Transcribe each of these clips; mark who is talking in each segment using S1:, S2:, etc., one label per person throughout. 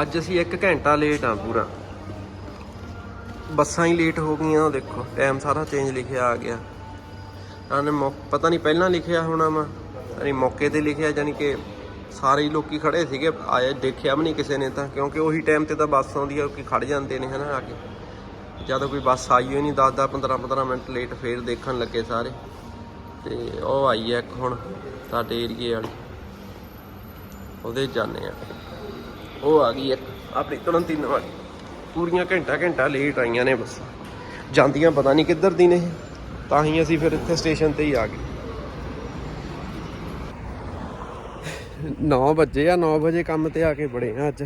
S1: ਅੱਜ ਅਸੀਂ 1 ਘੰਟਾ ਲੇਟ ਆ ਪੂਰਾ। ਬੱਸਾਂ ਹੀ ਲੇਟ ਹੋ ਗਈਆਂ, ਉਹ ਦੇਖੋ ਟਾਈਮ ਸਾਰਾ ਚੇਂਜ ਲਿਖਿਆ ਆ ਗਿਆ। ਆਨੇ ਪਤਾ ਨਹੀਂ ਪਹਿਲਾਂ ਲਿਖਿਆ ਹੋਣਾ ਵਾ ਨਹੀਂ ਮੌਕੇ ਤੇ ਲਿਖਿਆ ਜਾਨੀ ਕਿ ਸਾਰੇ ਹੀ ਲੋਕੀ ਖੜੇ ਸੀਗੇ, ਆਏ ਦੇਖਿਆ ਵੀ ਨਹੀਂ ਕਿਸੇ ਨੇ ਤਾਂ, ਕਿਉਂਕਿ ਉਹੀ ਟਾਈਮ ਤੇ ਤਾਂ ਬੱਸ ਆਉਂਦੀ ਆ ਕਿ ਖੜ ਜਾਂਦੇ ਨੇ ਹਨਾ ਆ ਕੇ। ਜਦੋਂ ਕੋਈ ਬੱਸ ਆਈ ਹੋਈ ਨਹੀਂ 10 10 15 15 ਮਿੰਟ ਲੇਟ ਫੇਰ ਦੇਖਣ ਲੱਗੇ ਸਾਰੇ। ਤੇ ਉਹ ਆਈ ਆ ਇੱਕ ਹੁਣ, ਸਾਡੇ ਏਰੀਏ ਵਾਲੀ। ਉਹਦੇ ਜਾਣੇ ਆ। ਉਹ ਆ ਗਈ ਇੱਕ। ਆਪਣੀ ਤੁਰੰਤ ਹੀ ਵਾਲੀ ਪੂਰੀਆਂ ਘੰਟਾ ਘੰਟਾ ਲੇਟ ਆਈਆਂ ਨੇ ਬੱਸਾਂ। ਜਾਂਦੀਆਂ ਪਤਾ ਨਹੀਂ ਕਿੱਧਰ ਦੀ ਨੇ। ਤਾਂ ਹੀ ਅਸੀਂ ਫਿਰ ਇੱਥੇ ਸਟੇਸ਼ਨ ਤੇ ਹੀ ਆ ਗਏ। 9 ਵਜੇ ਆ 9 ਵਜੇ ਕੰਮ ਤੇ ਆ ਕੇ ਬੜੇ ਆ ਅੱਜ।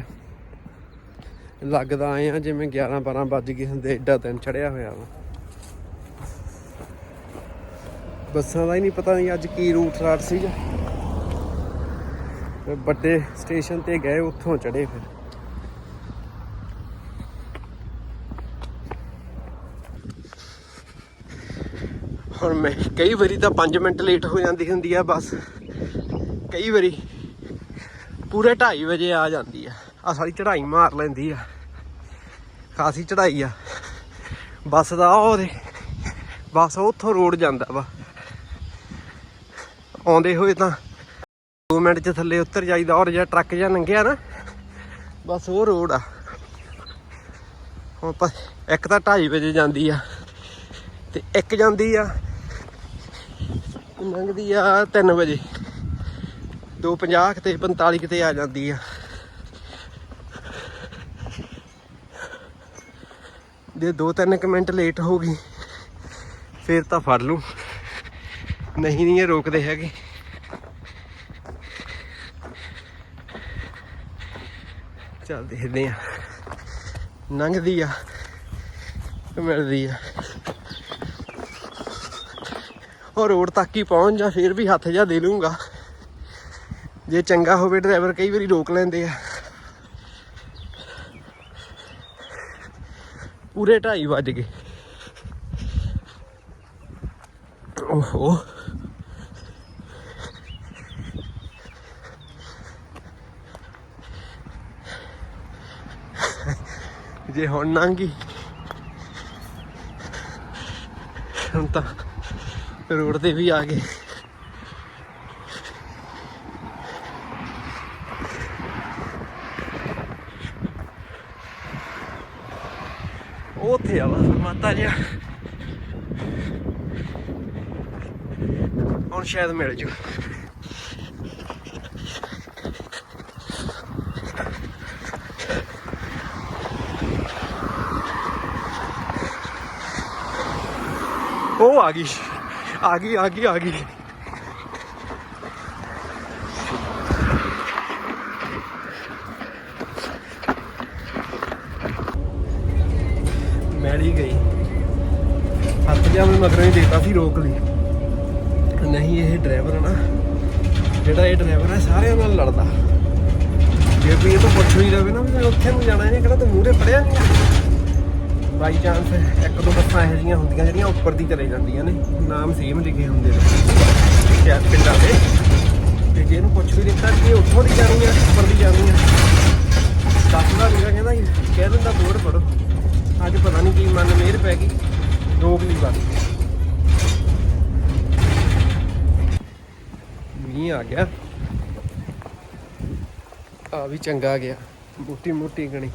S1: ਲੱਗਦਾ ਆਏ ਆ ਜਿਵੇਂ 11 12 ਵੱਜ ਗਏ ਹੁੰਦੇ ਐਡਾ ਦਿਨ ਚੜਿਆ ਹੋਇਆ ਵਾ। ਬੱਸਾਂ ਦਾ ਹੀ ਨਹੀਂ ਪਤਾ ਨਹੀਂ ਅੱਜ ਕੀ ਰੂਟ ਰਾਟ ਸੀਗਾ। ਫਿਰ ਵੱਡੇ ਸਟੇਸ਼ਨ ਤੇ ਗਏ, ਉੱਥੋਂ ਚੜੇ ਫਿਰ। ਹੁਣ ਮੈਂ ਕਈ ਵਾਰੀ ਤਾਂ 5 ਮਿੰਟ ਲੇਟ ਹੋ ਜਾਂਦੀ ਹੁੰਦੀ ਆ, ਬੱਸ। ਕਈ ਵਾਰੀ ਪੂਰੇ 2:30 ਵਜੇ ਆ ਜਾਂਦੀ ਆ। ਆ ਸਾਰੀ ਚੜਾਈ ਮਾਰ ਲੈਂਦੀ ਆ। ਖਾਸੀ ਚੜਾਈ ਆ। ਬੱਸ ਦਾ ਉਹ ਦੇ, ਬੱਸ ਉੱਥੋਂ ਰੋਡ ਜਾਂਦਾ ਵਾ। ਆਉਂਦੇ ਹੋਏ ਤਾਂ 2 ਮਿੰਟ ਚ ਥੱਲੇ ਉੱਤਰ ਜਾਈਦਾ, ਔਰ ਜਿਹੜਾ ਟਰੱਕ ਜਾਂ ਲੰਘਿਆ ਨਾ, ਬਸ ਉਹ ਰੋਡ ਆ। ਹੁਣ ਪ- ਇੱਕ ਤਾਂ 2:30 ਵਜੇ ਜਾਂਦੀ ਆ, ਤੇ ਇੱਕ ਜਾਂਦੀ ਆ, ਲੰਘਦੀ ਆ 3 ਵਜੇ। 2:50 ਕਿਤੇ 45 ਕਿਤੇ ਆ ਜਾਂਦੀ ਆ। ਜੇ 2-3 ਮਿੰਟ ਲੇਟ ਹੋ ਗਈ, ਫੇਰ ਤਾਂ ਫੜ ਲੂ ਨਹੀਂ ਨਹੀਂ ਇਹ ਰੋਕਦੇ ਹੈਗੇ। ਚੱਲ ਦੇਖਦੇ ਆ ਲੰਘਦੀ ਆ ਮਿਲਦੀ ਆ। ਉਹ ਰੋਡ ਤੱਕ ਹੀ ਪਹੁੰਚ ਜਾ, ਫਿਰ ਵੀ ਹੱਥ ਜਾ ਦੇ ਲੂੰਗਾ। ਜੇ ਚੰਗਾ ਹੋਵੇ ਡਰਾਈਵਰ ਕਈ ਵਾਰੀ ਰੋਕ ਲੈਂਦੇ ਆ। ਪੂਰੇ 2:30 ਵੱਜ ਗਏ। ਓਹੋ। ਜੇ ਹੁਣ ਲੰਘੀ ਹੁਣ ਤਾਂ ਰੋਡ ਤੇ ਵੀ ਆ ਗਏ। ਉਹ ਉੱਥੇ ਆ ਵਾ ਮਾਤਾ ਜੀ। ਹੁਣ ਸ਼ਾਇਦ ਮਿਲ ਜੂ। ਉਹ ਆ ਗਈ। ਆ ਗਈ ਆ ਗਈ ਆ ਗਈ। ਮੈਲੀ ਗਈ। ਹੱਥ ਜਿਹਾ ਮੈਂ ਮਗਰੋਂ ਹੀ ਦੇਤਾ ਸੀ, ਰੋਕ ਲਈ। ਨਹੀਂ, ਇਹ ਡਰਾਈਵਰ ਹੈ ਨਾ। ਜਿਹੜਾ ਇਹ ਡਰਾਈਵਰ ਹੈ ਸਾਰਿਆਂ ਨਾਲ ਲੜਦਾ। ਜੇ ਕੋਈ ਇਹ ਤੋਂ ਪੁੱਛ ਵੀ ਰਵੇ ਨਾ ਵੀ ਮੈਂ ਉੱਥੇ ਨੂੰ ਜਾਣਾ ਇਹਨੇ ਕਿਹੜਾ ਤੂੰ ਮੂਹਰੇ ਪੜਿਆ ਨਹੀਂ ਬਾਈ ਚਾਂਸ ਇੱਕ ਦੋ ਬੱਸਾਂ ਇਹੋ ਜਿਹੀਆਂ ਹੁੰਦੀਆਂ ਜਿਹੜੀਆਂ ਉੱਪਰ ਦੀ ਚਲੇ ਜਾਂਦੀਆਂ ਨੇ। ਨਾਮ ਸੇਮ ਲਿਖੇ ਹੁੰਦੇ ਨੇ। ਸ਼ਾਇਦ ਪਿੰਡਾਂ ਦੇ। ਤੇ ਜੇ ਇਹਨੂੰ ਪੁੱਛ ਵੀ ਦਿੱਤਾ ਕਿ ਇਹ ਉੱਥੋਂ ਦੀ ਜਾਣੀ ਆ ਉੱਪਰ ਦੀ ਜਾਣੀ ਆ। ਦੱਸਦਾ ਵੀਰਾ ਕਹਿੰਦਾ ਸੀ, ਕਹਿ ਦਿੰਦਾ ਬੋਰਡ ਪੜੋ ਅੱਜ ਪਤਾ ਨਹੀਂ ਕੀ ਮਨ ਮੇਰ ਪੈ ਗਈ ਰੋਕ ਲਈ ਬਸ ਮੀਂਹ ਆ ਗਿਆ। ਆ ਵੀ ਚੰਗਾ ਗਿਆ। ਮੋਟੀ ਮੋਟੀ ਗਣੀ।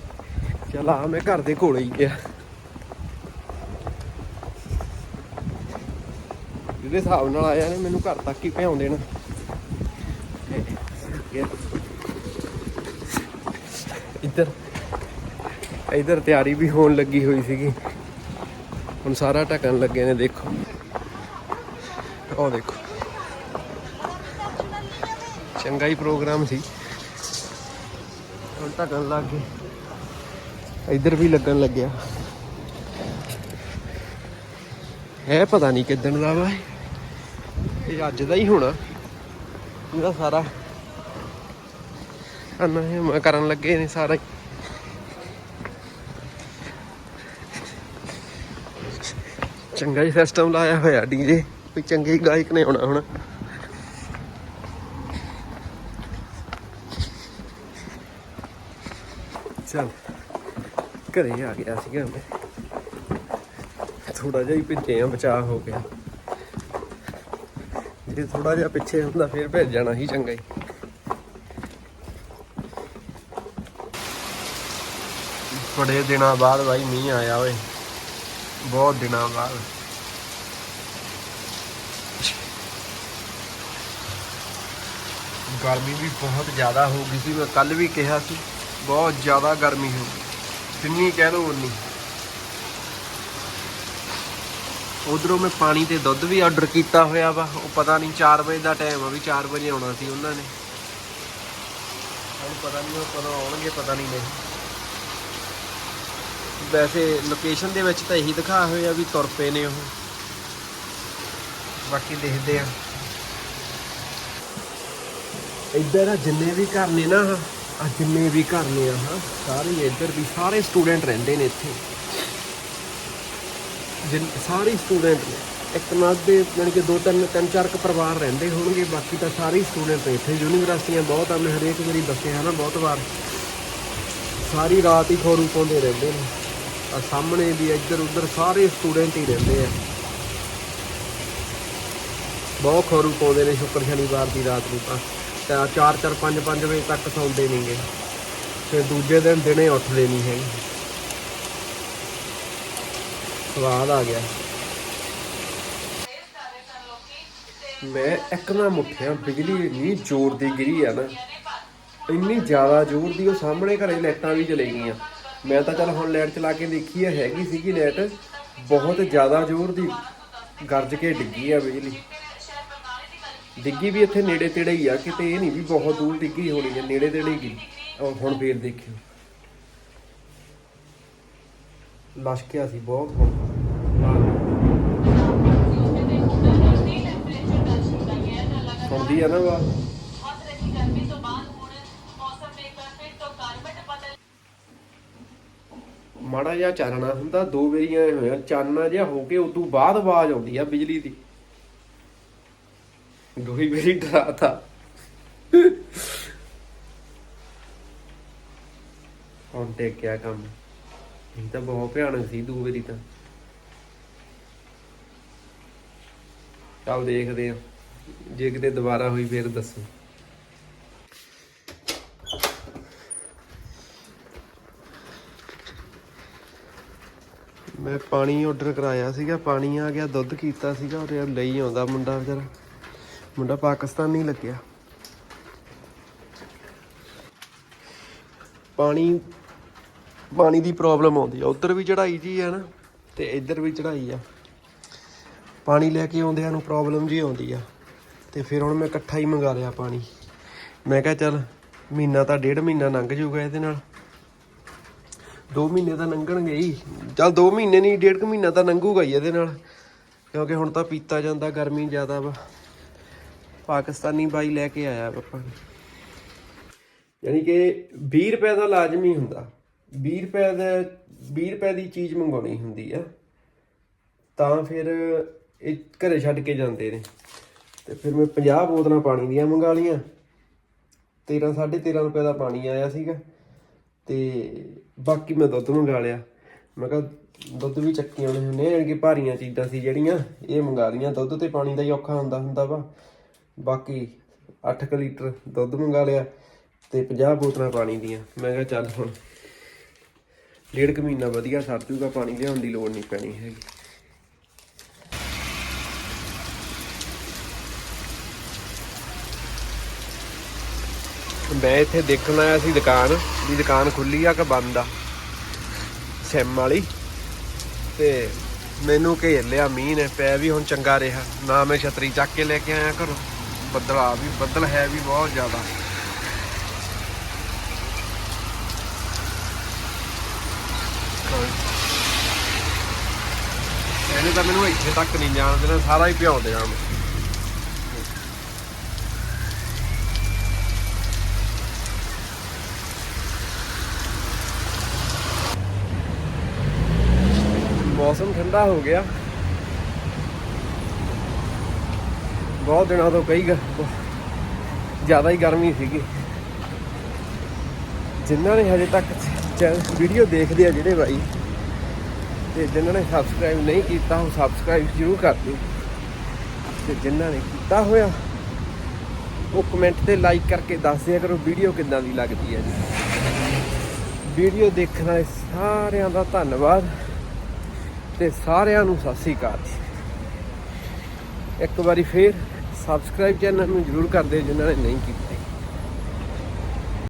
S1: ਚਲ ਆ ਮੈਂ ਘਰ ਦੇ ਕੋਲ ਹੀ ਗਿਆ। ਜਿਹਦੇ ਹਿਸਾਬ ਨਾਲ ਆਇਆ ਨੇ, ਮੈਨੂੰ ਘਰ ਤੱਕ ਹੀ ਭਿਆਉਂ ਦੇਣਾ। ਇੱਧਰ ਇੱਧਰ ਤਿਆਰੀ ਵੀ ਹੋਣ ਲੱਗੀ ਹੋਈ ਸੀਗੀ। ਹੁਣ ਸਾਰਾ ਢਕਣ ਲੱਗੇ ਨੇ, ਦੇਖੋ। ਉਹ ਦੇਖੋ। ਚੰਗਾ ਹੀ ਪ੍ਰੋਗਰਾਮ ਸੀ। ਹੁਣ ਢਕਣ ਲੱਗ ਗਏ। ਇੱਧਰ ਵੀ ਲੱਗਣ ਲੱਗਿਆ। ਹੈ, ਪਤਾ ਨਹੀਂ ਕਿੱਦਣ ਦਾ ਵਾ ਇਹ। ਅੱਜ ਦਾ ਹੀ ਹੋਣਾ। ਇਹਦਾ ਸਾਰਾ। ਅਨਹਿਮ ਕਰਨ ਲੱਗੇ ਨੇ ਸਾਰਾ। ਚੰਗਾ ਹੀ ਸਿਸਟਮ ਲਾਇਆ ਹੋਇਆ ਡੀਜੇ ਕੋਈ ਚੰਗੇ ਹੀ ਗਾਇਕ ਨੇ ਆਉਣਾ ਹੁਣ। ਚਲ, ਘਰੇ ਆ ਗਿਆ ਸੀਗਾ ਮੈਂ। ਥੋੜਾ ਜਿਹਾ ਹੀ ਭਿੱਜੇ ਆ, ਬਚਾਅ ਹੋ ਗਿਆ। ਜੇ ਥੋੜਾ ਜਿਹਾ ਪਿੱਛੇ ਹੁੰਦਾ, ਫਿਰ ਭੇਜ ਜਾਣਾ ਹੀ ਚੰਗਾ ਹੀ। ਬੜੇ ਦਿਨਾਂ ਬਾਅਦ ਬਾਈ ਮੀਂਹ ਆਇਆ ਓਏ। ਬਹੁਤ ਦਿਨਾਂ ਬਾਅਦ। ਗਰਮੀ ਵੀ ਬਹੁਤ ਜ਼ਿਆਦਾ ਹੋ ਗਈ ਸੀ, ਮੈਂ ਕੱਲ ਵੀ ਕਿਹਾ ਸੀ, ਬਹੁਤ ਜ਼ਿਆਦਾ ਗਰਮੀ ਹੋ ਗਈ। ਜਿੰਨੀ ਕਹਿ ਲਓ ਉਨੀ। ਉਧਰੋਂ ਮੈਂ ਪਾਣੀ ਤੇ ਦੁੱਧ ਵੀ ਆਰਡਰ ਕੀਤਾ ਹੋਇਆ ਵਾ। ਉਹ ਪਤਾ ਨਹੀਂ 4 ਵਜੇ ਦਾ ਟਾਈਮ ਆ ਵੀ 4 ਵਜੇ ਆਉਣਾ ਸੀ ਉਹਨਾਂ ਨੇ। ਹੁਣ ਪਤਾ ਨਹੀਂ ਉਹ ਕਦੋਂ ਆਉਣਗੇ, ਪਤਾ ਨਹੀਂ ਨਹੀਂ। ਵੈਸੇ ਲੋਕੇਸ਼ਨ ਦੇ ਵਿੱਚ ਤਾਂ ਇਹੀ ਦਿਖਾ ਹੋਇਆ ਵੀ ਤੁਰ ਪਏ ਨੇ ਉਹ। ਬਾਕੀ ਦੇਖਦੇ ਆ। ਇੱਧਰ ਆ ਜਿੰਨੇ ਵੀ ਘਰ ਨੇ ਨਾ, ਆ ਜਿੰਨੇ ਵੀ ਘਰ ਨੇ ਆ ਸਾਰੇ ਇੱਧਰ ਵੀ ਸਾਰੇ ਸਟੂਡੈਂਟ ਰਹਿੰਦੇ ਨੇ ਇੱਥੇ। ਜਿਨ ਸਾਰੇ ਸਟੂਡੈਂਟ ਨੇ। ਇੱਕ ਨਾਦ ਦੇ ਯਾਨੀ ਕਿ ਦੋ ਤਿੰਨ ਤਿੰਨ ਚਾਰ ਕੁ ਪਰਿਵਾਰ ਰਹਿੰਦੇ ਹੋਣਗੇ, ਬਾਕੀ ਤਾਂ ਸਾਰੇ ਸਟੂਡੈਂਟ ਨੇ ਇੱਥੇ। ਯੂਨੀਵਰਸਿਟੀਆਂ ਬਹੁਤ ਆ, ਮੈਂ ਹਰੇਕ ਵਾਰੀ ਦੱਸਿਆ ਨਾ, ਬਹੁਤ ਵਾਰ। ਸਾਰੀ ਰਾਤ ਹੀ ਖੋਰੂ ਪਾਉਂਦੇ ਰਹਿੰਦੇ ਨੇ। ਆ ਸਾਹਮਣੇ ਵੀ ਇੱਧਰ ਉੱਧਰ ਸਾਰੇ ਸਟੂਡੈਂਟ ਹੀ ਰਹਿੰਦੇ ਆ। ਬਹੁਤ ਖੋਰੂ ਪਾਉਂਦੇ ਨੇ ਸ਼ੁੱਕਰ ਸ਼ਨੀਵਾਰ ਦੀ ਰਾਤ ਨੂੰ ਤਾਂ। ਤਾਂ 4 4 5 5 ਵਜੇ ਤੱਕ ਸੌਂਦੇ ਨਹੀਂਗੇ ਫਿਰ ਦੂਜੇ ਦਿਨ ਦਿਨੇ ਉੱਠਦੇ ਨਹੀਂ ਹੈਗੇ। ਸਵਾਦ ਆ ਗਿਆ। ਮੈਂ ਇੱਕ ਨਾ ਮੁੱਠਿਆ ਬਿਜਲੀ ਇੰਨੀ ਜ਼ੋਰ ਦੀ ਗਿਰੀ ਆ ਨਾ, ਇੰਨੀ ਜ਼ਿਆਦਾ ਜ਼ੋਰ ਦੀ ਉਹ ਸਾਹਮਣੇ ਘਰੇ ਲਾਈਟਾਂ ਵੀ ਚਲੇ ਗਈਆਂ। ਮੈਂ ਤਾਂ ਚੱਲ ਹੁਣ ਲਾਈਟ ਚਲਾ ਕੇ ਦੇਖੀ ਆ, ਹੈਗੀ ਸੀਗੀ ਲਾਈਟ, ਬਹੁਤ ਜ਼ਿਆਦਾ ਜ਼ੋਰ ਦੀ ਗਰਜ ਕੇ ਡਿੱਗੀ ਆ ਬਿਜਲੀ। ਡਿੱਗੀ ਵੀ ਇੱਥੇ ਨੇੜੇ ਤੇੜੇ ਹੀ ਆ, ਕਿਤੇ ਇਹ ਨਹੀਂ ਵੀ ਬਹੁਤ ਦੂਰ ਡਿੱਗੀ ਹੋਣੀ ਹੈ ਨੇੜੇ ਤੇੜੇ ਹੀ ਗਈ ਹੁਣ ਫੇਰ ਦੇਖਿਓ। ਲਸ਼ਕਿਆ ਸੀ ਬਹੁਤ ਸੁਣਦੀ ਆ ਨਾ ਵਾ। ਮਾੜਾ ਜਿਹਾ ਚਾਨਣਾ ਹੁੰਦਾ, ਦੋ ਵਾਰੀ ਐਂ ਹੋਇਆ ਚਾਨਣਾ ਜਿਹਾ ਹੋ ਕੇ ਉਦੋਂ ਬਾਅਦ ਆਵਾਜ਼ ਆਉਂਦੀ ਆ ਬਿਜਲੀ ਦੀ। ਦੋਈ ਵਾਰੀ ਡਰਾਤਾ। ਹੁਣ ਤੇ ਕਿਆ ਕੰਮ। ਇਹ ਤਾਂ ਬਹੁਤ ਭਿਆਨਕ ਸੀ, ਦੋ ਵਾਰੀ ਤਾਂ। ਚੱਲ ਦੇਖਦੇ ਆ। ਜੇ ਕਿਤੇ ਦੁਬਾਰਾ ਹੋਈ ਫੇਰ ਦੱਸੋ। ਮੈਂ ਪਾਣੀ ਆਰਡਰ ਕਰਾਇਆ ਸੀਗਾ, ਪਾਣੀ ਆ ਗਿਆ, ਦੁੱਧ ਕੀਤਾ ਸੀਗਾ ਔਰ ਲਈ ਆਉਂਦਾ ਮੁੰਡਾ ਵਿਚਾਰਾ। ਮੁੰਡਾ ਪਾਕਿਸਤਾਨੀ ਲੱਗਿਆ। ਪਾਣੀ ਪਾਣੀ ਦੀ ਪ੍ਰੋਬਲਮ ਆਉਂਦੀ ਆ। ਉੱਧਰ ਵੀ ਚੜਾਈ ਜੀ ਆ ਨਾ, ਤੇ ਇੱਧਰ ਵੀ ਚੜਾਈ ਆ। ਪਾਣੀ ਲੈ ਕੇ ਆਉਂਦਿਆਂ ਨੂੰ ਪ੍ਰੋਬਲਮ ਜੀ ਆਉਂਦੀ ਆ। ਤੇ ਫਿਰ ਹੁਣ ਮੈਂ ਇਕੱਠਾ ਹੀ ਮੰਗਾ ਲਿਆ ਪਾਣੀ। ਮੈਂ ਕਿਹਾ ਚੱਲ ਮਹੀਨਾ ਤਾਂ ਡੇਢ ਮਹੀਨਾ ਲੰਘ ਜਾਊਗਾ ਇਹਦੇ ਨਾਲ। 2 ਮਹੀਨੇ ਤਾਂ ਲੰਘਣਗੇ ਹੀ। ਚੱਲ 2 ਮਹੀਨੇ ਨਹੀਂ, ਡੇਢ ਕੁ ਮਹੀਨਾ ਤਾਂ ਲੰਘੂਗਾ ਹੀ ਇਹਦੇ ਨਾਲ। ਕਿਉਂਕਿ ਹੁਣ ਤਾਂ ਪੀਤਾ ਜਾਂਦਾ, ਗਰਮੀ ਜ਼ਿਆਦਾ ਵਾ। ਪਾਕਿਸਤਾਨੀ ਬਾਈ ਲੈ ਕੇ ਆਇਆ ਪਾਪਾ ਯਾਨੀ ਕਿ 20 ਰੁਪਏ ਦਾ ਲਾਜ਼ਮੀ ਹੁੰਦਾ। 20 ਰੁਪਏ ਦਾ 20 ਰੁਪਏ ਦੀ ਚੀਜ਼ ਮੰਗਾਉਣੀ ਹੁੰਦੀ ਆ। ਤਾਂ ਫਿਰ ਇਹ ਘਰੇ ਛੱਡ ਕੇ ਜਾਂਦੇ ਨੇ। ਤੇ ਫਿਰ ਮੈਂ 50 ਬੋਤਲਾਂ ਪਾਣੀ ਦੀਆਂ ਮੰਗਾ ਲੀਆਂ 13 13.5 ਰੁਪਏ ਦਾ ਪਾਣੀ ਆਇਆ ਸੀਗਾ ਤੇ ਬਾਕੀ ਮੈਂ ਦੁੱਧ ਮੰਗਾ ਲਿਆ। ਮੈਂ ਕਿਹਾ ਦੁੱਧ ਵੀ ਚੱਕੀ ਆਉਣੇ ਹੁੰਦੇ ਆ ਕਿ ਭਾਰੀਆਂ ਚੀਜ਼ਾਂ ਸੀ ਜਿਹੜੀਆਂ, ਇਹ ਮੰਗਾ ਲੀਆਂ ਦੁੱਧ ਤੇ ਪਾਣੀ ਦਾ ਹੀ ਔਖਾ ਹੁੰਦਾ ਹੁੰਦਾ ਵਾ। ਬਾਕੀ 8 ਲੀਟਰ ਦੁੱਧ ਮੰਗਾ ਲਿਆ ਤੇ 50 ਬੋਤਲਾਂ ਪਾਣੀ ਦੀਆਂ। ਮੈਂ ਕਿਹਾ ਚੱਲ ਹੁਣ ਡੇਢ ਕੁ ਮਹੀਨਾ ਵਧੀਆ ਸਰ ਜੂਗਾ, ਪਾਣੀ ਲਿਆਉਣ ਦੀ ਲੋੜ ਨਹੀਂ ਪੈਣੀ ਹੈਗੀ। ਮੈਂ ਇੱਥੇ ਦੇਖਣ ਆਇਆ ਸੀ ਦੁਕਾਨ, ਵੀ ਦੁਕਾਨ ਖੁੱਲੀ ਆ ਕਿ ਬੰਦ ਆ? ਸਿਮ ਵਾਲੀ। ਤੇ ਮੈਨੂੰ ਘੇਰ ਲਿਆ, ਮੀਂਹ ਨੇ ਪੈ ਵੀ ਹੁਣ ਚੰਗਾ ਰਿਹਾ। ਨਾ ਮੈਂ ਛਤਰੀ ਚੱਕ ਕੇ ਲੈ ਕੇ ਆਇਆ ਘਰੋਂ। ਬੱਦਲ ਆ ਵੀ, ਬੱਦਲ ਹੈ ਵੀ ਬਹੁਤ ਜ਼ਿਆਦਾ। ਇਹਨੇ ਤਾਂ ਮੈਨੂੰ ਇੱਥੇ ਤੱਕ ਨਹੀਂ ਜਾਣ ਦੇਣਾ, ਸਾਰਾ ਹੀ ਭਿਉਂ ਦੇਣਾ ਮੈਂ। ਮੌਸਮ ਠੰਡਾ ਹੋ ਗਿਆ। ਬਹੁਤ ਦਿਨਾਂ ਤੋਂ ਕਈ ਗ- ਜ਼ਿਆਦਾ ਹੀ ਗਰਮੀ ਸੀਗੀ। ਜਿਨ੍ਹਾਂ ਨੇ ਹਜੇ ਤੱਕ ਵੀਡੀਓ ਦੇਖਦੇ ਆ ਜਿਹੜੇ ਬਾਈ, ਤੇ ਜਿਨ੍ਹਾਂ ਨੇ ਸਬਸਕ੍ਰਾਈਬ ਨਹੀਂ ਕੀਤਾ, ਉਹ ਸਬਸਕ੍ਰਾਈਬ ਜ਼ਰੂਰ ਕਰ ਦਿਓ। ਤੇ ਜਿਨ੍ਹਾਂ ਨੇ ਕੀਤਾ ਹੋਇਆ, ਉਹ ਕਮੈਂਟ ਤੇ ਲਾਈਕ ਕਰਕੇ ਦੱਸ ਦਿਆ ਕਰੋ ਵੀਡੀਓ ਕਿੱਦਾਂ ਦੀ ਲੱਗਦੀ ਹੈ ਜੀ। ਵੀਡੀਓ ਦੇਖਣ ਵਾਲੇ ਸਾਰਿਆਂ ਦਾ ਧੰਨਵਾਦ। ਤੇ ਸਾਰਿਆਂ ਨੂੰ ਸਤਿ ਸ੍ਰੀ ਅਕਾਲ। ਇੱਕ ਵਾਰੀ ਫੇਰ ਸਬਸਕ੍ਰਾਈਬ ਚੈਨਲ ਨੂੰ ਜਰੂਰ ਕਰ ਦਿਓ ਜਿਨ੍ਹਾਂ ਨੇ ਨਹੀਂ ਕੀਤਾ।